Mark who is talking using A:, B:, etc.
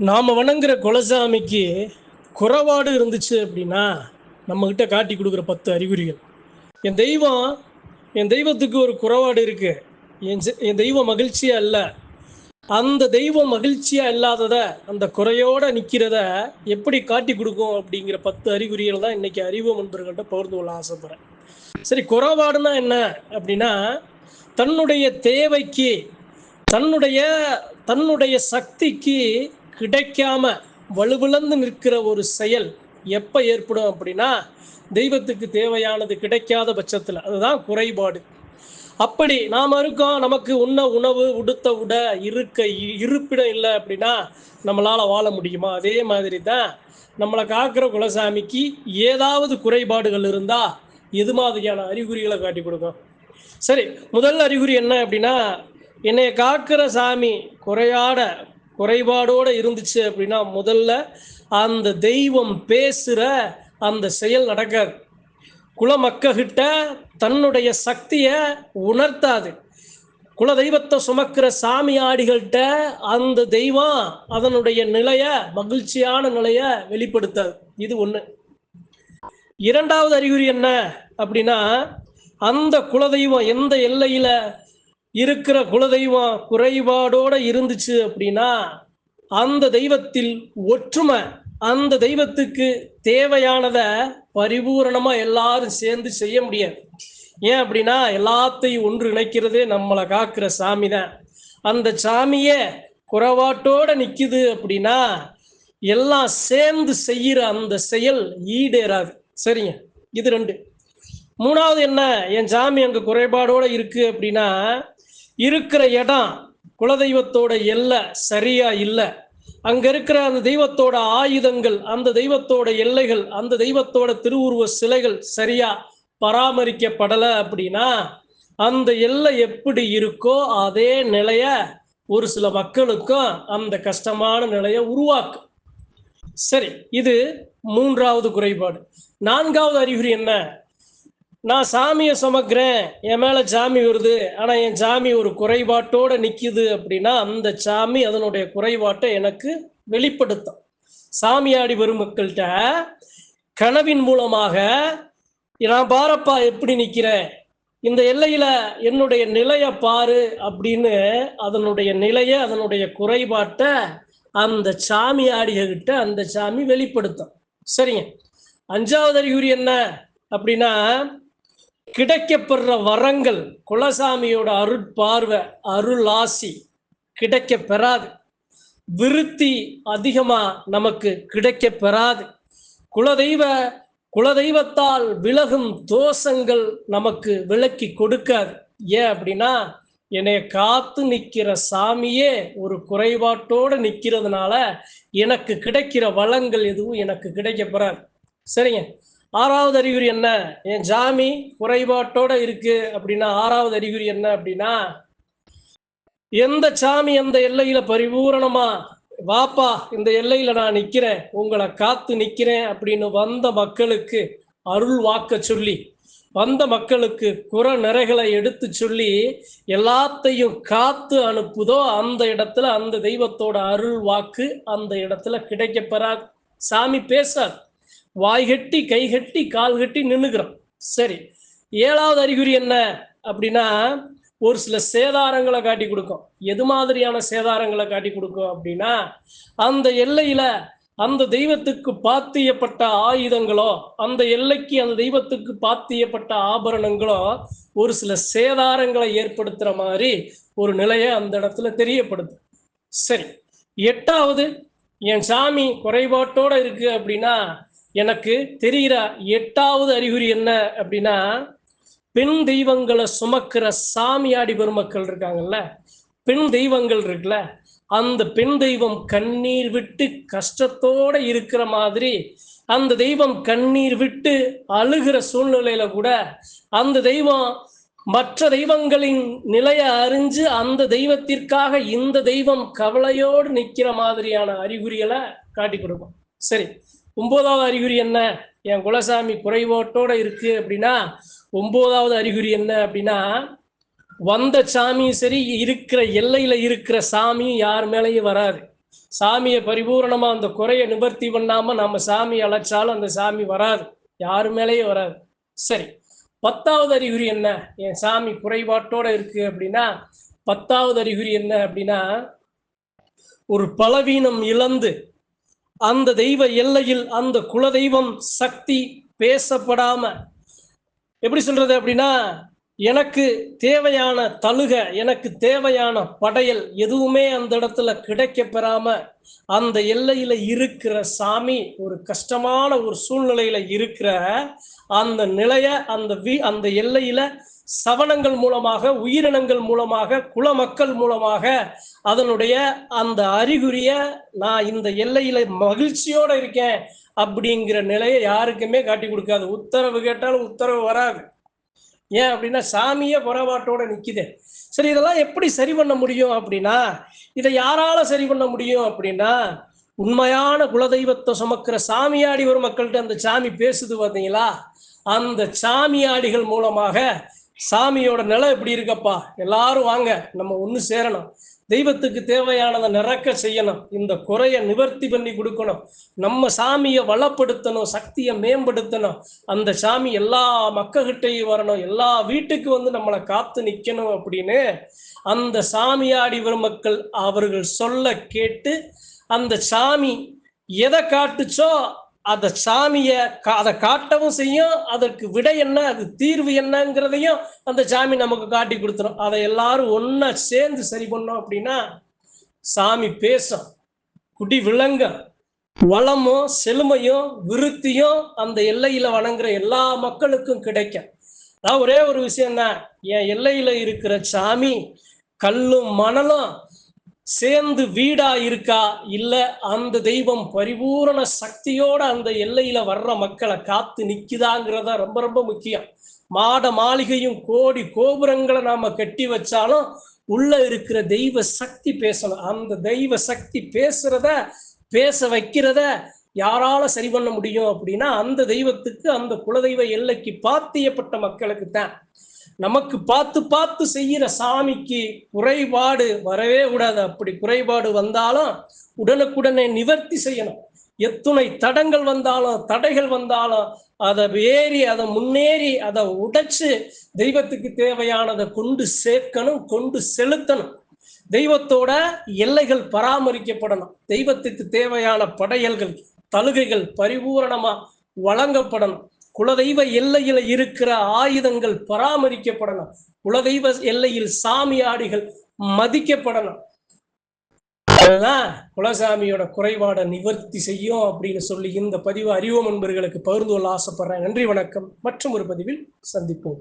A: நாம் வணங்குற குலசாமிக்கு குறைபாடு இருந்துச்சு அப்படின்னா நம்மக்கிட்ட காட்டி கொடுக்குற பத்து அறிகுறிகள். என் தெய்வம் என் தெய்வத்துக்கு ஒரு குறைபாடு இருக்கு. என் செ- என் தெய்வம் மகிழ்ச்சியா இல்லை. அந்த தெய்வம் மகிழ்ச்சியா இல்லாதத அந்த குறையோட நிற்கிறத எப்படி காட்டி கொடுக்கும் அப்படிங்கிற பத்து அறிகுறிகள் தான் இன்னைக்கு அறிவு நண்பர்கள்ட்ட பகிர்ந்து கொள்ள ஆசைப்படுறேன். சரி குறைபாடுனா என்ன அப்படின்னா தன்னுடைய தேவைக்கு தன்னுடைய தன்னுடைய சக்திக்கு கிடைக்காம வலுவிழந்து நிற்கிற ஒரு செயல் எப்போ ஏற்படும் அப்படின்னா தெய்வத்துக்கு தேவையானது கிடைக்காத பட்சத்தில் அதுதான் குறைபாடு. அப்படி நாம் இருக்கோம் நமக்கு உண்ண உணவு உடுத்த உட இருக்க இ- இருப்பிடம் இல்லை அப்படின்னா நம்மளால் வாழ முடியுமா? அதே மாதிரி தான் நம்மளை காக்கிற குலசாமிக்கு ஏதாவது குறைபாடுகள் இருந்தால் எது மாதிரியான அறிகுறிகளை காட்டி கொடுக்கும்? சரி முதல் அறிகுறி என்ன அப்படின்னா என்னை காக்கிற சாமி குறையாட குறைபாடோடு இருந்துச்சு அப்படின்னா முதல்ல அந்த தெய்வம் பேசுகிற அந்த செயல் நடக்காது. குலமக்ககிட்ட தன்னுடைய சக்தியை உணர்த்தாது. குல தெய்வத்தை சுமக்கிற சாமி ஆடிகள்கிட்ட அந்த தெய்வம் அதனுடைய நிலைய மகிழ்ச்சியான நிலைய வெளிப்படுத்தாது. இது ஒன்று இரண்டாவது அறிகுறி என்ன அப்படின்னா அந்த குலதெய்வம் எந்த எல்லையில இருக்கிற குலதெய்வம் குறைபாடோட இருந்துச்சு அப்படின்னா அந்த தெய்வத்தில் ஒற்றுமை அந்த தெய்வத்துக்கு தேவையானதை பரிபூரணமா எல்லாரும் சேர்ந்து செய்ய முடியாது. ஏன் அப்படின்னா எல்லாத்தையும் ஒன்று இணைக்கிறதே நம்மளை காக்குற சாமி தான். அந்த சாமியே குறவாட்டோட நிக்குது அப்படின்னா எல்லாம் சேர்ந்து செய்யற அந்த செயல் ஈடேறாது. சரிங்க? இது ரெண்டு. மூணாவது என்ன? என் சாமி அங்கே குறைபாடோடு இருக்குது அப்படின்னா இருக்கிற இடம் குலதெய்வத்தோட எல்லை சரியா இல்லை. அங்க இருக்கிற அந்த தெய்வத்தோட ஆயுதங்கள் அந்த தெய்வத்தோட எல்லைகள் அந்த தெய்வத்தோட திருவுருவ சிலைகள் சரியா பராமரிக்கப்படலை அப்படின்னா அந்த எல்லை எப்படி இருக்கோ அதே நிலைய ஒரு சில மக்களுக்கும் அந்த கஷ்டமான நிலையை உருவாக்கும். சரி இது மூன்றாவது குறைபாடு. நான்காவது அறிகுறி என்ன? நான் சாமியை சுமக்கிறேன். என் மேல சாமி வருது. ஆனா என் சாமி ஒரு குறைபாட்டோட நிக்குது அப்படின்னா அந்த சாமி அதனுடைய குறைபாட்டை எனக்கு வெளிப்படுத்தும். சாமியாடி வரும் மக்கள்கிட்ட கனவின் மூலமாக நான் பாரப்பா எப்படி நிக்கிறேன்? இந்த எல்லையில என்னுடைய நிலைய பாரு அப்படின்னு அதனுடைய நிலைய அதனுடைய குறைபாட்டை அந்த சாமி ஆடிகிட்ட அந்த சாமி வெளிப்படுத்தும். சரிங்க. அஞ்சாவது அறிகுறி என்ன அப்படின்னா கிடைக்கப்படுற வரங்கள் குலசாமியோட அருட்பார்வை அருளாசி கிடைக்க பெறாது. விருத்தி அதிகமாக நமக்கு கிடைக்க பெறாது. குலதெய்வ குலதெய்வத்தால் விலகும் தோஷங்கள் நமக்கு விலக்கி கொடுக்காது. ஏன் அப்படின்னா என்னை காத்து நிற்கிற சாமியே ஒரு குறைபாட்டோடு நிற்கிறதுனால எனக்கு கிடைக்கிற வளங்கள் எதுவும் எனக்கு கிடைக்க பெறாது. சரிங்க? ஆறாவது அறிகுறி என்ன? என் ஜாமி குறைபாட்டோட இருக்கு. அப்படின்னா ஆறாவது அறிகுறி என்ன அப்படின்னா எந்த சாமி அந்த எல்லையில பரிபூரணமா வாப்பா இந்த எல்லையில நான் நிக்கிறேன் உங்களை காத்து நிக்கிறேன் அப்படின்னு வந்த மக்களுக்கு அருள் வாக்க சொல்லி வந்த மக்களுக்கு குற நிறைகளை எடுத்து சொல்லி எல்லாத்தையும் காத்து அனுப்புதோ அந்த இடத்துல அந்த தெய்வத்தோட அருள் வாக்கு அந்த இடத்துல கிடைக்கப்பெறாது. சாமி பேசாது. வாய்கட்டி கைகட்டி கால் கட்டி நின்றுக்கிறோம் சரி ஏழாவது அறிகுறி என்ன அப்படின்னா ஒரு சில சேதாரங்களை காட்டி கொடுக்கும். எது மாதிரியான சேதாரங்களை காட்டி கொடுக்கும் அப்படின்னா அந்த எல்லையில அந்த தெய்வத்துக்கு பாத்தியப்பட்ட ஆயுதங்களோ அந்த எல்லைக்கு அந்த தெய்வத்துக்கு பாத்தியப்பட்ட ஆபரணங்களோ ஒரு சில சேதாரங்களை ஏற்படுத்துற மாதிரி ஒரு நிலையை அந்த இடத்துல தெரியப்படுது. சரி எட்டாவது என் சாமி குறைபாட்டோட இருக்கு அப்படின்னா எனக்கு தெரிகிற எட்டாவது அறிகுறி என்ன அப்படின்னா பெண் தெய்வங்களை சுமக்கிற சாமியாடி பெருமக்கள் இருக்காங்கல்ல பெண் தெய்வங்கள் இருக்குல்ல அந்த பெண் தெய்வம் கண்ணீர் விட்டு கஷ்டத்தோட இருக்கிற மாதிரி அந்த தெய்வம் கண்ணீர் விட்டு அழுகிற சூழ்நிலையில கூட அந்த தெய்வம் மற்ற தெய்வங்களின் நிலையை அறிஞ்சு அந்த தெய்வத்திற்காக இந்த தெய்வம் கவலையோடு நிற்கிற மாதிரியான அறிகுறிகளை காட்டி கொடுக்கும். சரி ஒன்பதாவது அறிகுறி என்ன? என் குலசாமி குறைபாட்டோட இருக்கு அப்படின்னா ஒன்பதாவது அறிகுறி என்ன அப்படின்னா வந்த சாமியும் சரி இருக்கிற எல்லையில இருக்கிற சாமியும் யார் மேலேயும் வராது. சாமியை பரிபூரணமா அந்த குறையை நிவர்த்தி பண்ணாம நம்ம சாமி அழைச்சாலும் அந்த சாமி வராது. யாரு மேலேயும் வராது. சரி பத்தாவது அறிகுறி என்ன? என் சாமி குறைபாட்டோட இருக்கு அப்படின்னா பத்தாவது அறிகுறி என்ன அப்படின்னா ஒரு பலவீனம் இழந்து அந்த தெய்வ எல்லையில் அந்த குலதெய்வம் சக்தி பேசப்படாம. எப்படி சொல்றது அப்படின்னா எனக்கு தேவையான தழுக எனக்கு தேவையான படையல் எதுவுமே அந்த இடத்துல கிடைக்க பெறாம அந்த எல்லையில இருக்கிற சாமி ஒரு கஷ்டமான ஒரு சூழ்நிலையில இருக்கிற அந்த நிலைய அந்த வீ அந்த எல்லையில சவனங்கள் மூலமாக உயிரினங்கள் மூலமாக குல மக்கள் மூலமாக அதனுடைய அந்த அறிகுறிய நான் இந்த எல்லையில மகிழ்ச்சியோட இருக்கேன் அப்படிங்கிற நிலையை யாருக்குமே காட்டி கொடுக்காது. உத்தரவு கேட்டாலும் உத்தரவு வராது. ஏன் அப்படின்னா சாமியே குறைபாட்டோட நிற்கிது சரி இதெல்லாம் எப்படி சரி பண்ண முடியும் அப்படின்னா இதை யாரால சரி பண்ண முடியும் அப்படின்னா உண்மையான குலதெய்வத்தை சுமக்கிற சாமியாடி ஒரு மக்கள்கிட்ட அந்த சாமி பேசுது பார்த்தீங்களா? அந்த சாமியாடிகள் மூலமாக சாமியோட நிலை எப்படி இருக்கப்பா? எல்லாரும் வாங்க நம்ம ஒன்று சேரணும். தெய்வத்துக்கு தேவையானதை நிறக்க செய்யணும். இந்த குறையை நிவர்த்தி பண்ணி கொடுக்கணும். நம்ம சாமியை வளப்படுத்தணும் சக்தியை மேம்படுத்தணும். அந்த சாமி எல்லா மக்கள்கிட்டையும் வரணும். எல்லா வீட்டுக்கு வந்து நம்மளை காத்து நிற்கணும் அப்படின்னு அந்த சாமியாடி மக்கள் அவர்கள் சொல்ல கேட்டு அந்த சாமி எதை காட்டுச்சோ அந்த சாமியை அதை காட்டவும் செய்யும். அதற்கு விடை என்ன? அது தீர்வு என்னங்கிறதையும் அந்த சாமி நமக்கு காட்டி கொடுத்துரும். அதை எல்லாரும் ஒன்னா சேர்ந்து சரி பண்ணோம் அப்படின்னா சாமி பேசும். குடி விளங்க வளமும் செழுமையும் விருத்தியும் அந்த எல்லையில வணங்குற எல்லா மக்களுக்கும் கிடைக்கும். அதான் ஒரே ஒரு விஷயம் தான் என் எல்லையில இருக்கிற சாமி கல்லும் மணலும் சேர்ந்து வீடா இருக்கா? இல்ல அந்த தெய்வம் பரிபூரண சக்தியோட அந்த எல்லையில வர்ற மக்களை காத்து நிக்குதாங்கிறதா ரொம்ப ரொம்ப முக்கியம். மாட மாளிகையும் கோடி கோபுரங்களை நாம கட்டி வச்சாலும் உள்ள இருக்கிற தெய்வ சக்தி பேசணும். அந்த தெய்வ சக்தி பேசுறத பேச வைக்கிறத யாரால சரி பண்ண முடியும் அப்படின்னா அந்த தெய்வத்துக்கு அந்த குலதெய்வ எல்லைக்கு பாத்தியப்பட்ட மக்களுக்கு தான் நமக்கு பார்த்து பார்த்து செய்கிற சாமிக்கு குறைபாடு வரவே கூடாது. அப்படி குறைபாடு வந்தாலும் உடனுக்குடனே நிவர்த்தி செய்யணும். எத்துணை தடங்கள் வந்தாலும் தடைகள் வந்தாலும் அதை ஏறி அதை முன்னேறி அதை உடைச்சு தெய்வத்துக்கு தேவையானதை கொண்டு சேர்க்கணும் கொண்டு செலுத்தணும். தெய்வத்தோட எல்லைகள் பராமரிக்கப்படணும். தெய்வத்துக்கு தேவையான படையல்கள் தலுகைகள் பரிபூரணமா வழங்கப்படணும். குலதெய்வ எல்லையில இருக்கிற ஆயுதங்கள் பராமரிக்கப்படணும். குலதெய்வ எல்லையில் சாமியாடிகள் மதிக்கப்படணும். அதுதான் குலசாமியோட குறைபாடை நிவர்த்தி செய்யும் அப்படின்னு சொல்லி இந்த பதிவு அறிவோம் நண்பர்களுக்கு பகிர்ந்து கொள்ள ஆசைப்படுறேன். நன்றி வணக்கம். மற்றும் ஒரு பதிவில் சந்திப்போம்.